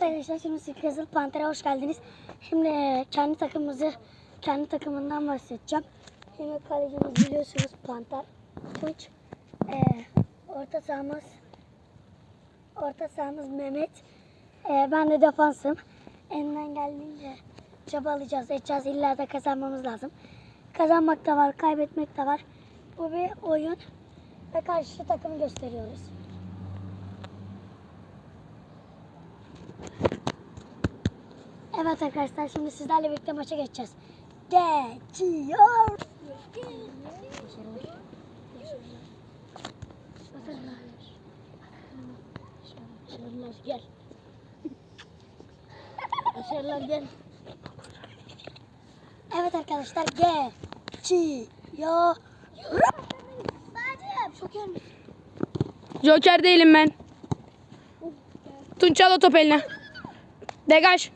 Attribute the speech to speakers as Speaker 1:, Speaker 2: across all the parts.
Speaker 1: Arkadaşlar şimdi Kızıl Panter'e hoş geldiniz. Şimdi kendi takımımızı, kendi takımından bahsedeceğim. Şimdi kalecimiz biliyorsunuz Panter. Tunç. E, orta sahamız orta sahamız Mehmet. E, ben de defansım. Elinden geldiğince çabalayacağız, edeceğiz. İlla da kazanmamız lazım. Kazanmak da var, kaybetmek de var. Bu bir oyun ve karşı takımı gösteriyoruz. Evet arkadaşlar şimdi sizlerle birlikte maça geçeceğiz. Geçiyor.
Speaker 2: Başarılar gel. Başarılar gel.
Speaker 1: Evet arkadaşlar geçiyor. Şoker mi?
Speaker 3: Joker değilim ben. Tunç al o top eline. Degaj.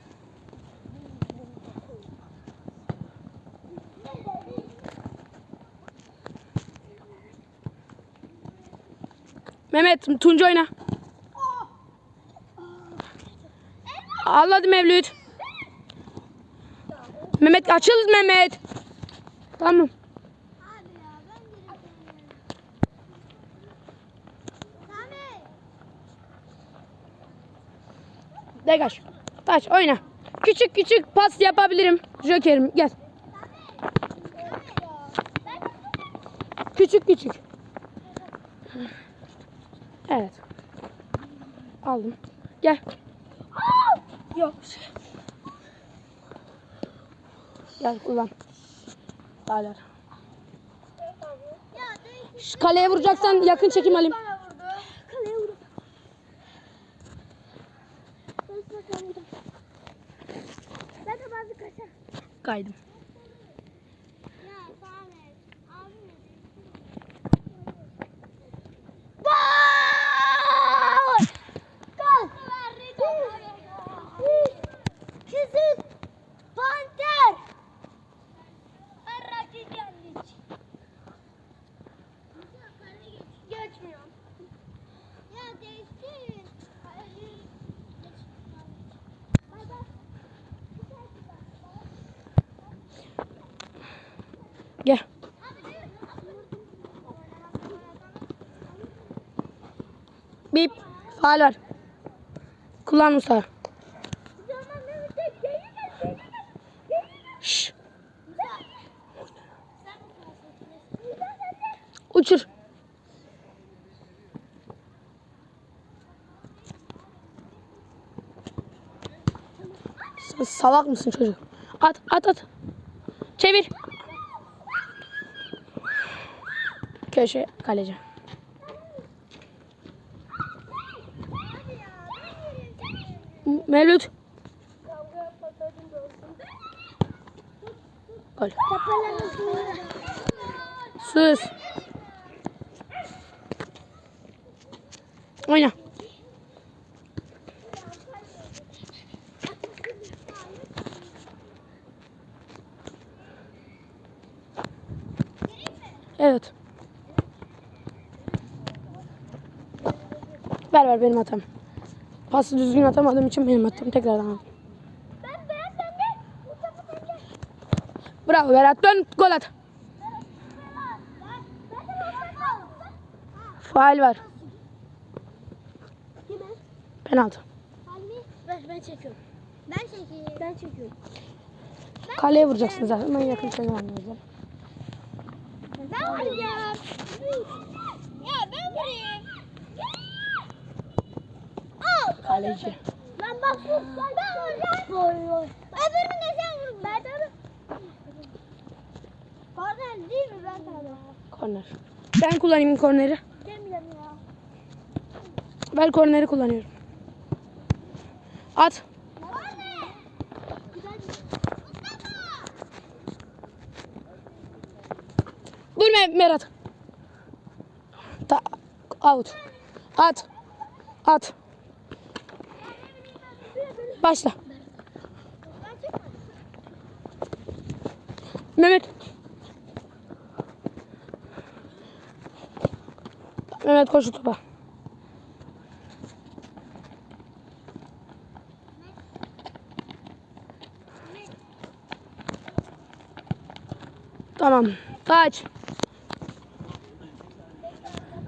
Speaker 3: Mehmet Tunç oyna. Al hadi Mevlüt. Mehmet açıl Mehmet. Tamam. Degaj. Taş oyna. Küçük küçük pas yapabilirim. Joker'im gel. Küçük küçük. Evet. Aldım. Gel. Yok. Gel kullan. Hala. Şu kaleye vuracaksan yakın çekim alayım.
Speaker 1: Kaleye vurdu. Ben de bazı kaçar.
Speaker 3: Kaydım.
Speaker 1: Gol! Gol! Kızıl Panter! Geçmiyor. Ya değiştir.
Speaker 3: Gel. Bip. Faal var. Kullan Musa. Şş. Uçur. Sen salak mısın çocuk? At at at. Çevir. Köşe kaleci. M- Mevlüt. Gol. Sus. Oyna. Evet. Ver ver benim hatam. Pası düzgün atamadığım için benim hatam. Tekrardan al. Bravo Berat. Dön gol at. Faal var.
Speaker 1: Kime?
Speaker 3: Penaltı.
Speaker 1: Ben, ben çekiyorum. Ben çekeyim. Ben çekiyorum.
Speaker 3: Kaleye vuracaksın zaten. Ben yakın seni anlayacağım.
Speaker 1: Ben vuracağım. Ya ben vurayım. Al.
Speaker 3: Kaleci.
Speaker 1: Lan bak bu. Ben vuracağım. Öbürünü sen vur. Ben de Korner değil mi ben sana?
Speaker 3: Korner. Ben kullanayım korneri.
Speaker 1: Demiyorum ya.
Speaker 3: Ben korneri kullanıyorum. At. Dur Mer- Berat. Ta out. At. At. Başla. Mehmet. Mehmet koş topa. Tamam. Kaç.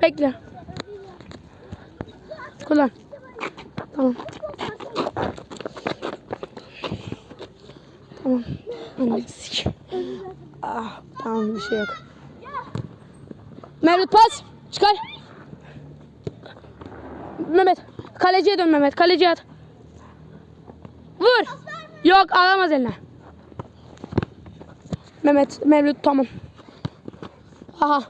Speaker 3: Bekle. Kullan. Tamam. Tamam. Sikeyim. Ah, tamam bir şey yok. Mevlüt pas. Çıkar. Mehmet. Kaleciye dön Mehmet. Kaleciye at. Vur. Yok alamaz eline. Mehmet. Mevlüt tamam. Aha.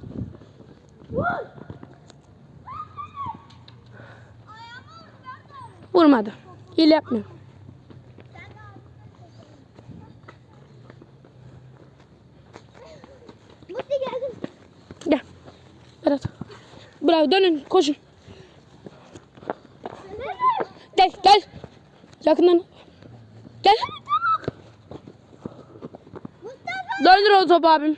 Speaker 3: Vurmadı. İyi yapmıyor. Berat. Bravo dönün koşun. Gel gel. Yakından. Gel. Döndür o topu abim.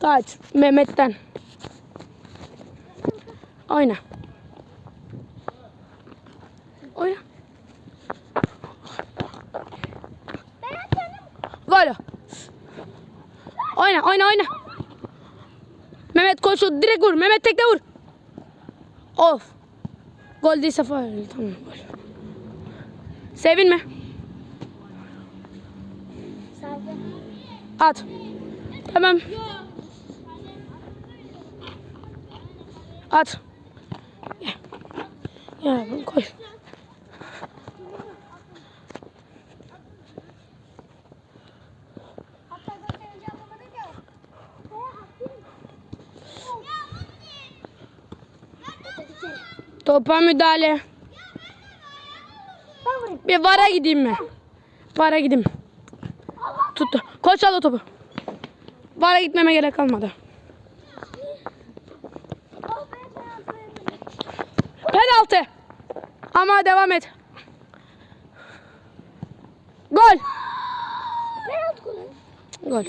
Speaker 3: Taç. Mehmet'ten. Oyna. Oyna. Gol. Oyna oyna oyna. Mehmet koş direkt vur. Mehmet tekte vur. Of. Gol değilse faul. Tamam gol. Sevinme. At. Tamam. At. Ya. Ya gol.
Speaker 2: Hatta göstereceğim baba da diyor.
Speaker 3: Topa müdahale. Bir vara gideyim mi? Vara gideyim. Tuttu. Koş al o topu. Vara gitmeme gerek kalmadı. Penaltı. Ama devam et. Gol. Gol.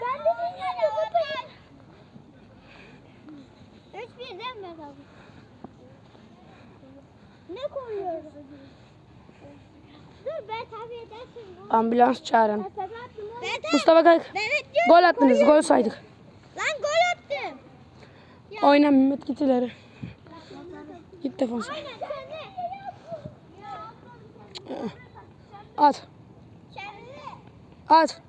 Speaker 2: Ben de dinliyorum baba. Üç bir değil mi Berat abi? Ne koyuyoruz? Dur ben tabii edersin.
Speaker 3: Ambulans çağırın.
Speaker 2: Ben
Speaker 3: Mustafa kalk.
Speaker 2: Evet
Speaker 3: Gol attınız. Gol saydık.
Speaker 2: Lan gol attım.
Speaker 3: Oyna Mehmet git ileri. Git defans.
Speaker 2: Aynen sen
Speaker 3: At. At.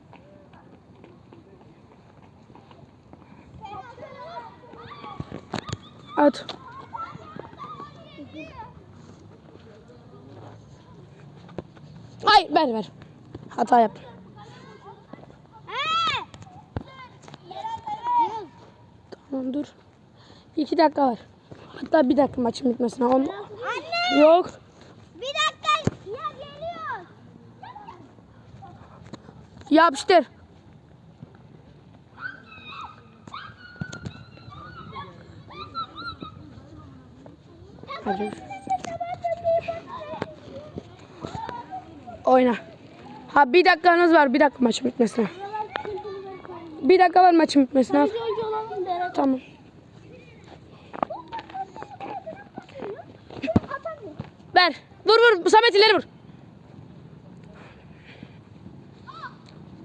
Speaker 3: At. Ay ver ver. Hata yaptım. Tamam dur. İki dakika var. Hatta bir dakika maçın bitmesine. On...
Speaker 2: Anne
Speaker 3: Yok.
Speaker 2: bir dakika ya geliyor.
Speaker 3: Yapıştır. Hadi. Oyna. Ha bir dakikanız var. Bir dakika maçın bitmesine. Bir dakika var maçın bitmesine. Al. Tamam. Ver. Vur vur. Samet ileri vur.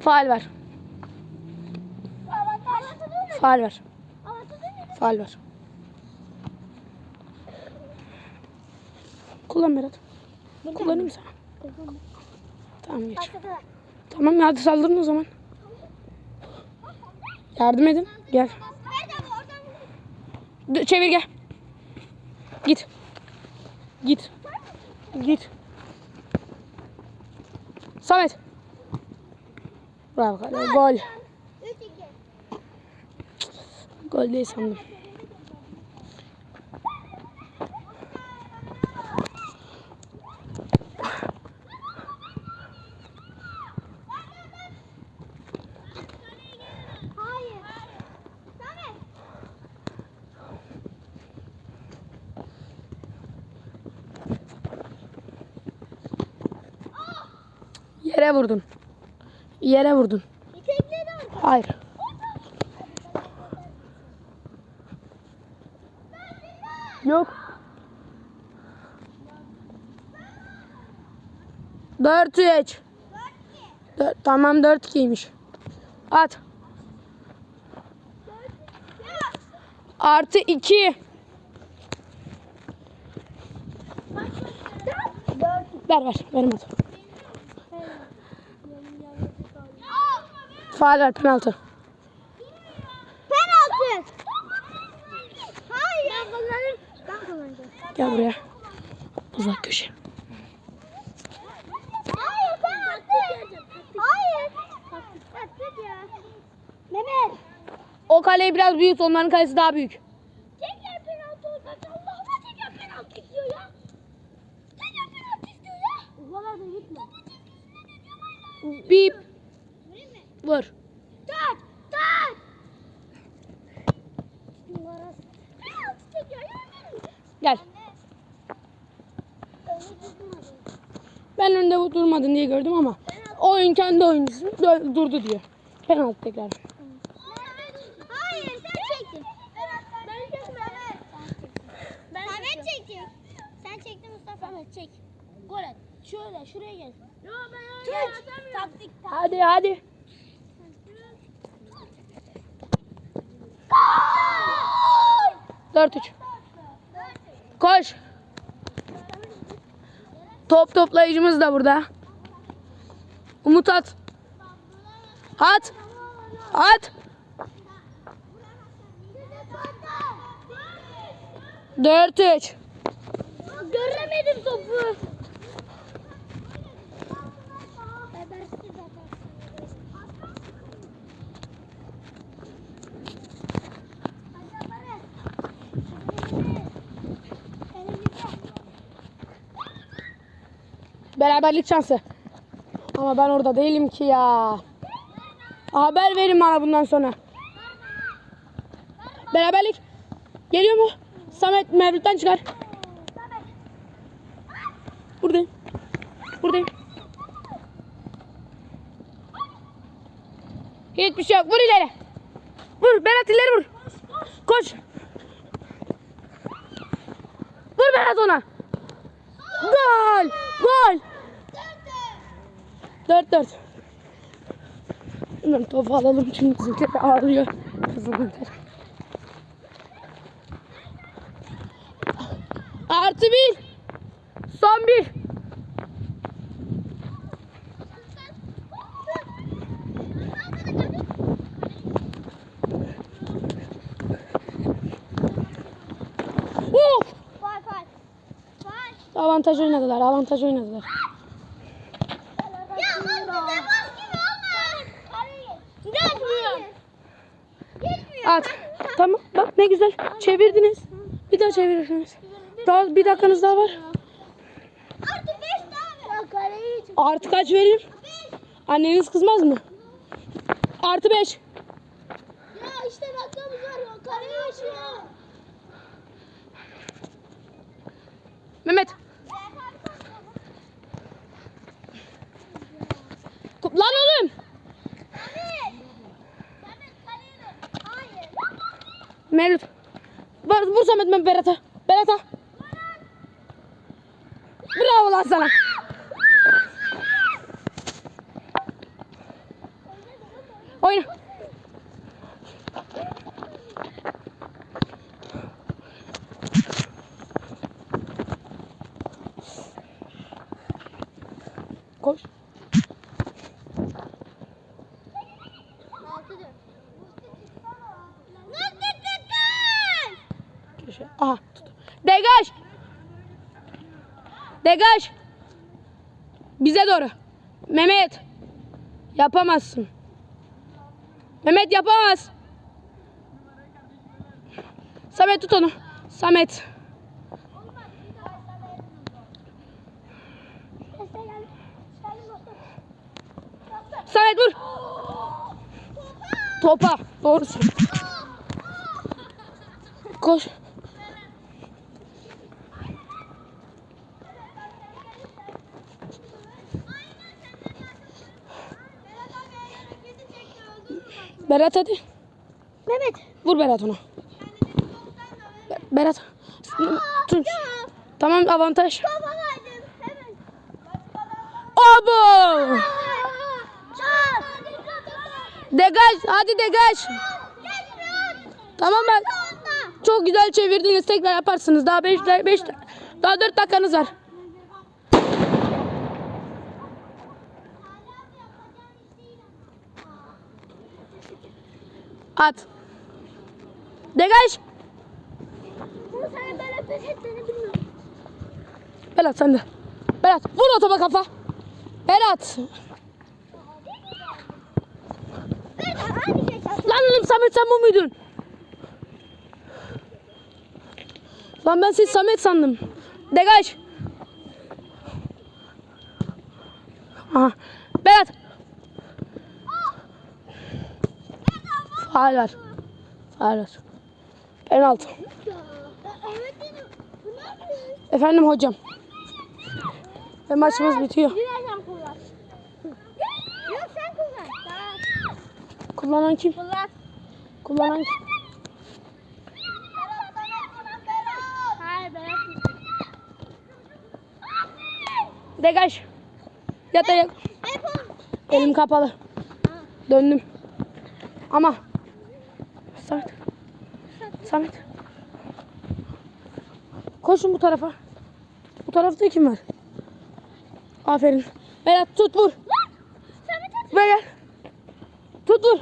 Speaker 3: Faal ver. Faal ver. Faal ver. Kullan Berat. Kullanayım sana. Tamam geç. Tamam hadi saldırın o zaman. Yardım edin. Gel. D- Çevir gel. Git. Git. Git. Samet. Bravo. Gol.
Speaker 2: 3-2.
Speaker 3: Gol değil sandım.
Speaker 2: Hayır. Samet.
Speaker 3: Yere vurdun. Yere vurdun. Hayır. Yok. 4 3. Dört- Tamam 4 2'ymiş. At. Artı 2. Ver ver. Verim at. Faal ver penaltı.
Speaker 2: Penaltı. Hayır. Ben kullanırım. Ben kullanacağım.
Speaker 3: Gel buraya. Uzak köşe.
Speaker 2: Hayır penaltı. Hayır. Mehmet.
Speaker 3: O kaleyi biraz büyüt. Onların kalesi daha büyük.
Speaker 2: Tekrar penaltı olacak. Allah'ıma tekrar penaltı istiyor ya. Tekrar penaltı istiyor ya. Ulan da gitme.
Speaker 3: Bip.
Speaker 2: Penaltı çekiyor. ya.
Speaker 3: Gel. Ben önünde durmadın diye gördüm ama oyun kendi oyuncusu durdu diyor. Penaltı tekrar.
Speaker 2: Hayır sen çektin. Ben çektim. Ben Samet çekti. Sen çektin Mustafa.
Speaker 1: Samet çek. Gol at. Şöyle şuraya gel.
Speaker 2: Yo ben öyle atamıyorum.
Speaker 1: Taktik.
Speaker 3: Hadi hadi. Dört üç. Koş. Top toplayıcımız da burada. Umut at. At. At. Dört üç.
Speaker 2: Göremedim topu.
Speaker 3: Beraberlik şansı. Ama ben orada değilim ki ya. Haber verin bana bundan sonra. Beraberlik. Geliyor mu? Samet Mevlüt'ten çıkar. Buradayım. Buradayım. Hiçbir şey yok. Vur ileri. Vur Berat ileri vur. Koş. Vur Berat ona. Gol! Gol! 4-4. Hemen topu alalım çünkü bizimkiler ağrıyor. Kızım Artı bir. Son bir. Avantaj oynadılar, avantaj oynadılar.
Speaker 2: Ya Mustafa defans gibi olma. Geçmiyor. Geçmiyor.
Speaker 3: At. Tamam bak ne güzel. Çevirdiniz. Bir daha çevirirsiniz. Daha bir dakikanız daha var.
Speaker 2: Artık 5 daha ver.
Speaker 3: Artı kaç vereyim? Anneniz kızmaz mı? Artı 5.
Speaker 2: Ya işte dakikamız var. ya, Kaleyi geçiyor.
Speaker 3: Mehmet. Lan oğlum.
Speaker 2: Samet. Samet kaleyi ver. Hayır.
Speaker 3: Mevlüt. Vur, vur Samet ben Berat'a. Berat'a. Bravo lan sana. Oyna. Koş.
Speaker 2: Altı dört. Nasıl tuttun?
Speaker 3: Köşe. Aha tut. Degaj. Degaj. Bize doğru. Mehmet. Yapamazsın. Mehmet yapamaz. Samet tut onu. Samet. Samet vur. Topa. Doğrusu. Koş. Berat hadi.
Speaker 2: Mehmet.
Speaker 3: Vur Berat ona. Be- Berat. Tut. Tamam avantaj. Abo. Degaj. Hadi degaj. Tamam ben. Çok güzel çevirdiniz. Tekrar yaparsınız. Daha 5 5 daha 4 dakikanız var. At. Degaj.
Speaker 2: Sen böyle pes ettiğini bilmiyorum.
Speaker 3: Berat sen de. Berat vur o topa kafa. Berat. Lan oğlum Samet sen bu muydun? Lan ben seni Samet sandım. Degaj. Aha. Berat. Faal var. Faal var. Penaltı. Efendim hocam. Ve maçımız bitiyor. Kullanan kim?
Speaker 2: Kullan.
Speaker 3: Kullanan kim? Degaj. Yat ayak. Elim kapalı. Döndüm. Ama. Samet. Samet. Koşun bu tarafa. Bu tarafta kim var? Aferin. Berat tut vur. Buraya gel. Tut vur.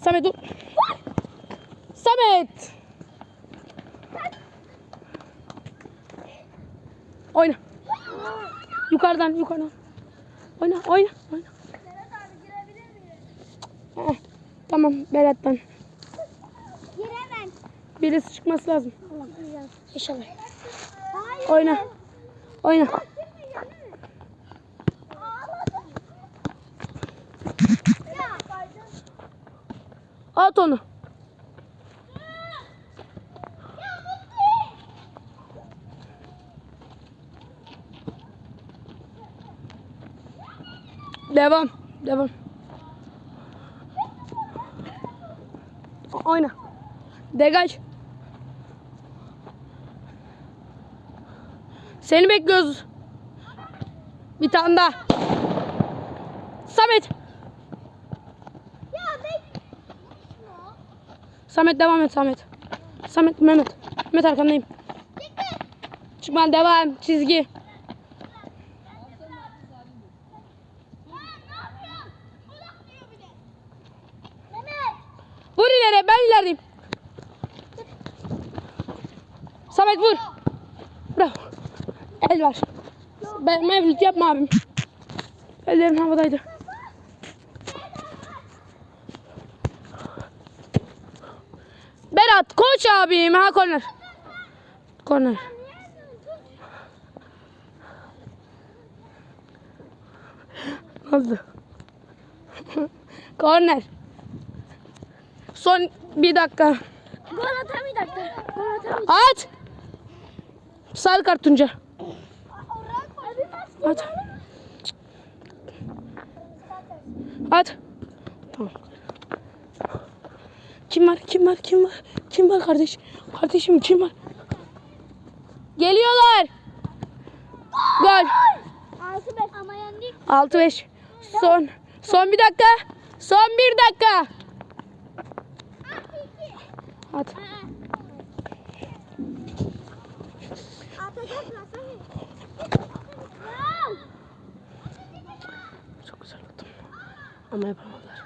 Speaker 3: Samet dur. Samet. Oyna. Yukarıdan yukarıdan. Oyna oyna oyna. Eh, tamam Berat'tan.
Speaker 2: Giremem.
Speaker 3: Birisi çıkması lazım.
Speaker 2: İnşallah.
Speaker 3: Oyna. Oyna. At onu. Devam. Devam. Oyna. Degaj. Seni bekliyoruz. Bir tane daha. Samet.
Speaker 2: Ya ben
Speaker 3: Samet devam et Samet. Samet Mehmet. Mehmet arkandayım. Çıkma devam çizgi. Vur ileri ben ilerideyim. Samet vur. Bravo. El var. Ben Mevlüt yapma abim. Ellerim havadaydı. Berat koş abim. Ha korner. Korner. Nasıl? korner. Son bir dakika.
Speaker 2: Gol atamayacak. Gol atamayacak.
Speaker 3: At. Sarı kart Tunca. At. At. Tamam. Kim var? Kim var? Kim var? Kim var kardeş? Kardeşim kim var? Geliyorlar. Gol.
Speaker 2: 6-5 ama yendik.
Speaker 3: 6-5. Son. Son bir dakika. Son bir dakika. At. Çok güzel attım. Ama yapamadılar.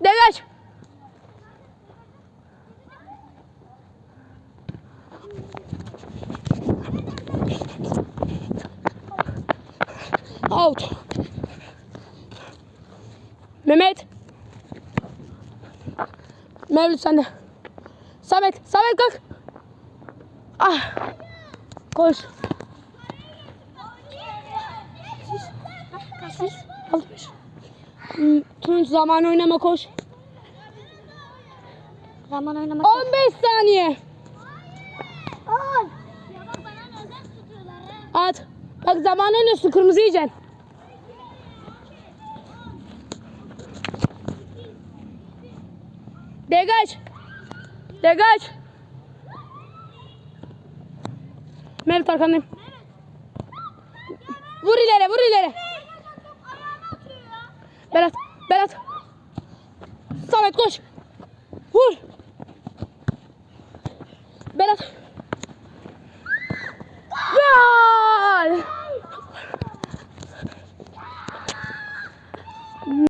Speaker 3: Degaj. Out. Mehmet. Mevlüt sen de. Samet. Samet kalk. Ah. Koş. Altı beş. Hmm, Tunç zaman oynama koş.
Speaker 2: Zaman oynamak.
Speaker 3: 15 saniye. At. Bak zaman oynuyorsun kırmızı yiyeceksin. Degaj. Degaj. Mehmet arkandayım. Vur ileri vur ileri. Berat. Berat. Samet koş. Vur. Berat.